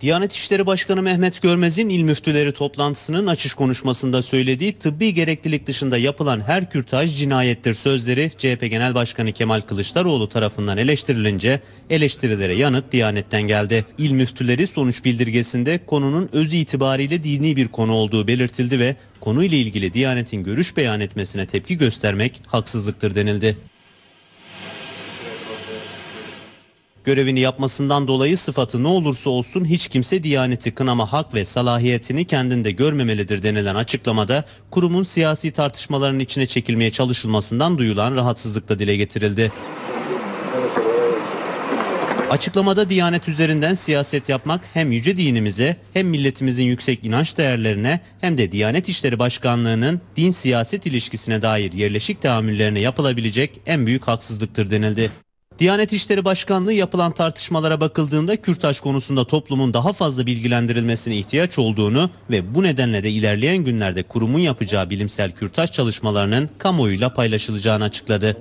Diyanet İşleri Başkanı Mehmet Görmez'in il müftüleri toplantısının açış konuşmasında söylediği tıbbi gereklilik dışında yapılan her kürtaj cinayettir sözleri CHP Genel Başkanı Kemal Kılıçdaroğlu tarafından eleştirilince eleştirilere yanıt Diyanet'ten geldi. İl müftüleri sonuç bildirgesinde konunun özü itibariyle dini bir konu olduğu belirtildi ve konuyla ilgili Diyanet'in görüş beyan etmesine tepki göstermek haksızlıktır denildi. Görevini yapmasından dolayı sıfatı ne olursa olsun hiç kimse Diyaneti kınama hak ve salahiyetini kendinde görmemelidir denilen açıklamada kurumun siyasi tartışmaların içine çekilmeye çalışılmasından duyulan rahatsızlıkla dile getirildi. Açıklamada Diyanet üzerinden siyaset yapmak hem yüce dinimize hem milletimizin yüksek inanç değerlerine hem de Diyanet İşleri Başkanlığı'nın din siyaset ilişkisine dair yerleşik tahammüllerine yapılabilecek en büyük haksızlıktır denildi. Diyanet İşleri Başkanlığı yapılan tartışmalara bakıldığında kürtaj konusunda toplumun daha fazla bilgilendirilmesine ihtiyaç olduğunu ve bu nedenle de ilerleyen günlerde kurumun yapacağı bilimsel kürtaj çalışmalarının kamuoyuyla paylaşılacağını açıkladı.